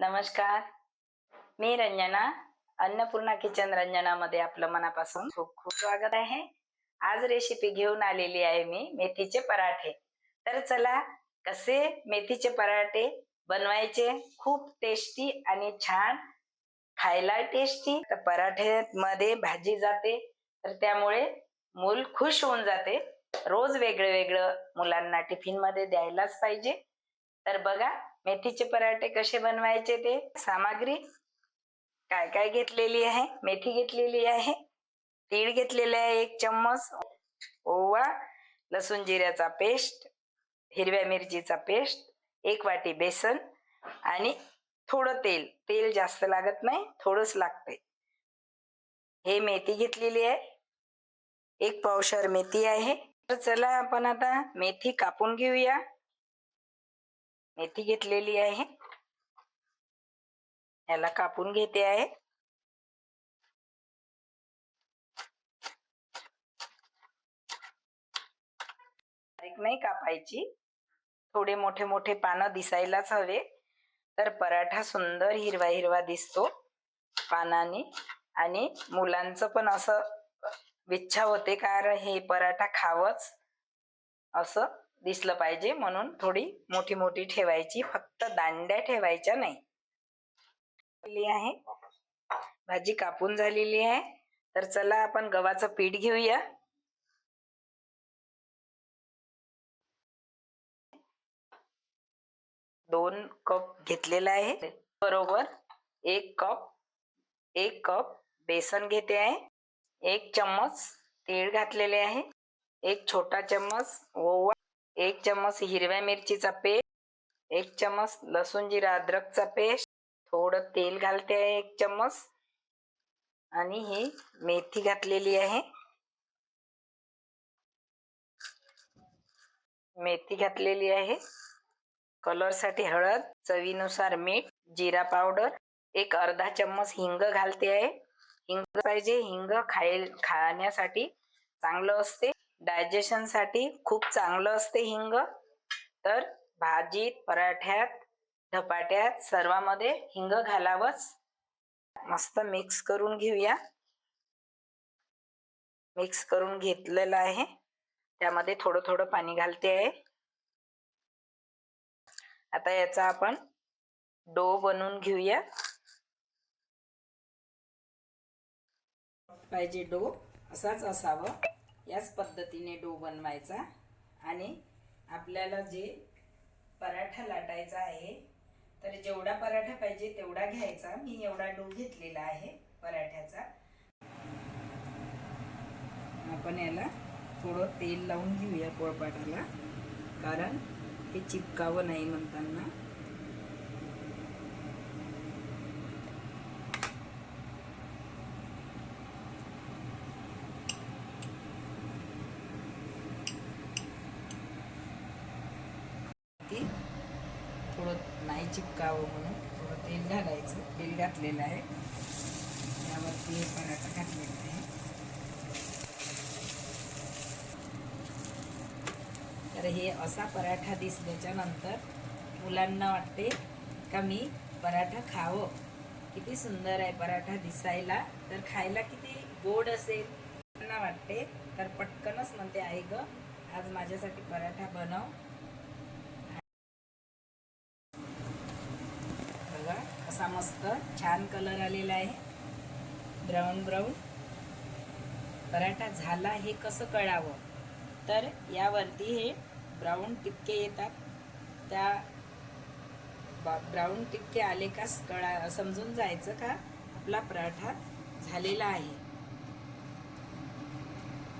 नमस्कार. मी रंजना अन्नपूर्णा किचन रंजनामध्ये आपलं मनापासून खूप खूप स्वागत आहे. आज रेसिपी घेऊन आलेली आहे मी मेथीचे पराठे. तर चला कसे मेथीचे पराठे बनवायचे? खूप टेस्टी आणि छान. खायला टेस्टी तर पराठ्यामध्ये भाजी जाते. तर त्यामुळे मूल खुश होऊन जाते. रोज वेगळं वेगळं मुलांना टिफिनमध्ये द्यायलाच पाहिजे. तर बघा मेथीचे पराठे कसे बनवायचे ते? सामग्री काय काय घेतलेली आहे? मेथी घेतलेली आहे. तीळ घेतलेले आहे एक चम्मच. ओवा लसूण जिऱ्याचा पेस्ट हिरव्या मिरचीचा पेस्ट एक वाटी बेसन आणि थोडं तेल. तेल जास्त लागत नाही थोडंच लागतंय. हे मेथी घेतलेली आहे. एक पावशर मेथी आहे. तर चला आपण आता मेथी कापून घेऊया. मेथी घेतलेली आहे. याला कापून घेते आहे. बारीक नाही कापायची. थोडे मोठे मोठे पानं दिसायलाच हवे. तर पराठा सुंदर हिरवा हिरवा दिसतो. पानाने. आणि मुलांचं पण असं इच्छा होते कारण हे पराठा खावंच असं दिसलं पाहिजे म्हणून थोडी मोठी मोठी ठेवायची फक्त दांड्या ठेवायच्या नाही. आहे. भाजी कापून झालेली आहे. तर चला आपण गव्हाचं पीठ घेऊया. दोन कप घेतलेला आहे. बरोबर. एक कप एक कप बेसन घेते आहे. एक चम्मच तीळ घातलेले आहे. एक छोटा चम्मच ओवा एक चम्मच हिरव्या मिरचीचा पेस्ट एक चम्मच लसूण जिरा अद्रकचा पेस्ट थोडं तेल घालते आहे एक चम्मच. आणि ही मेथी घातलेली आहे. मेथी घातलेली आहे. कलरसाठी हळद चवीनुसार मीठ जिरा पावडर एक अर्धा चम्मच हिंग घालते आहे. हिंग पाहिजे हिंग खाय खाण्यासाठी चांगलं असते. डायजेशनसाठी खूप चांगलं असते हिंग. तर भाजीत पराठ्यात धपाट्यात सर्वामध्ये हिंग घालावंच. मस्त मिक्स करून घेऊया. मिक्स करून घेतलेलं आहे. त्यामध्ये थोडं थोडं पाणी घालते आहे. आता याचा आपण डो बनवून घेऊया. पाहिजे डो असाच असावं. याच पद्धतीने डो बनवायचा आणि आपल्याला जे पराठा लाटायचा आहे तर जेवढा पराठा पाहिजे तेवढा घ्यायचा. मी एवढा डो घेतलेला आहे पराठ्याचा. आपण याला थोडं तेल लावून घेऊया पोळपाटाला कारण हे चिपकावं नाही म्हणताना. थोडं नाही चिपकावं म्हणून थोडं तेल घालायचं. तेल घातलेलं आहे. त्यावरती पराठा घातलेला आहे. तर हे असा पराठा दिसल्याच्या नंतर मुलांना वाटते का मी पराठा खावं? किती सुंदर आहे पराठा दिसायला. तर खायला किती गोड असेल. त्यांना वाटते तर पटकनच म्हणते आई ग आज माझ्यासाठी पराठा बनव बघा असा मस्त छान कलर आलेला आहे. ब्राऊन ब्राऊन पराठा झाला हे कसं कळावं? तर यावरती हे ब्राऊन टिपके येतात. त्या ब्राऊन टिपके आले का कळा समजून जायचं का? आपला पराठा झालेला आहे.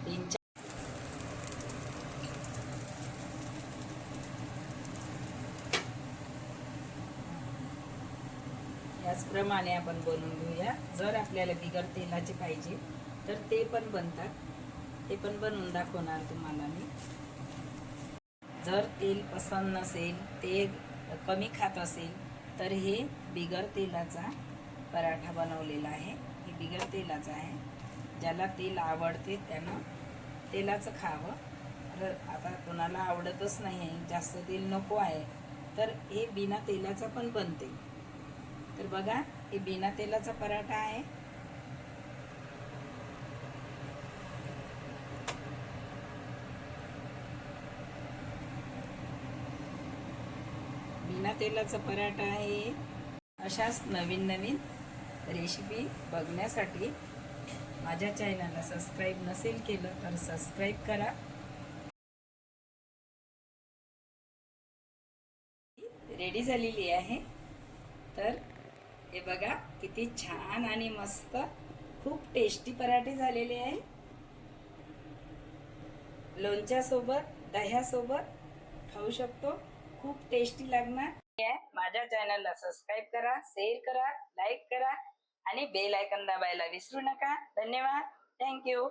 तीन त्याचप्रमाणे आपण बनवून घेऊया. जर आपल्याला बिगर तेलाचे पाहिजे तर ते पण बनतात. ते पण बनवून दाखवणार तुम्हाला मी. जर तेल पसंत नसेल ते कमी खात असेल तर हे बिगर तेलाचा पराठा बनवलेला आहे. हे बिगर तेलाचा आहे. ज्याला तेल आवडते त्यानं तेलाचं खावं. तर आता कोणाला आवडतच नाही आहे जास्त तेल नको आहे तर हे बिना तेलाचं पण बनते. तर बघा हे बिना तेलाचा पराठा आहे. बिना तेलाचा पराठा आहे. अशाच नवीन नवीन रेसिपी बघण्यासाठी माझ्या चॅनलला सबस्क्राईब नसेल केलं तर सबस्क्राईब करा. रेडी झालेली आहे. तर हे बघा किती छान आणि मस्त. खूप टेस्टी पराठे झालेले आहे. लोणच्यासोबत दह्यासोबत खाऊ शकतो. खूप टेस्टी लागणार. माझ्या चॅनलला सबस्क्राईब करा शेअर करा लाईक करा आणि बेल आयकन दाबायला विसरू नका. धन्यवाद. थँक्यू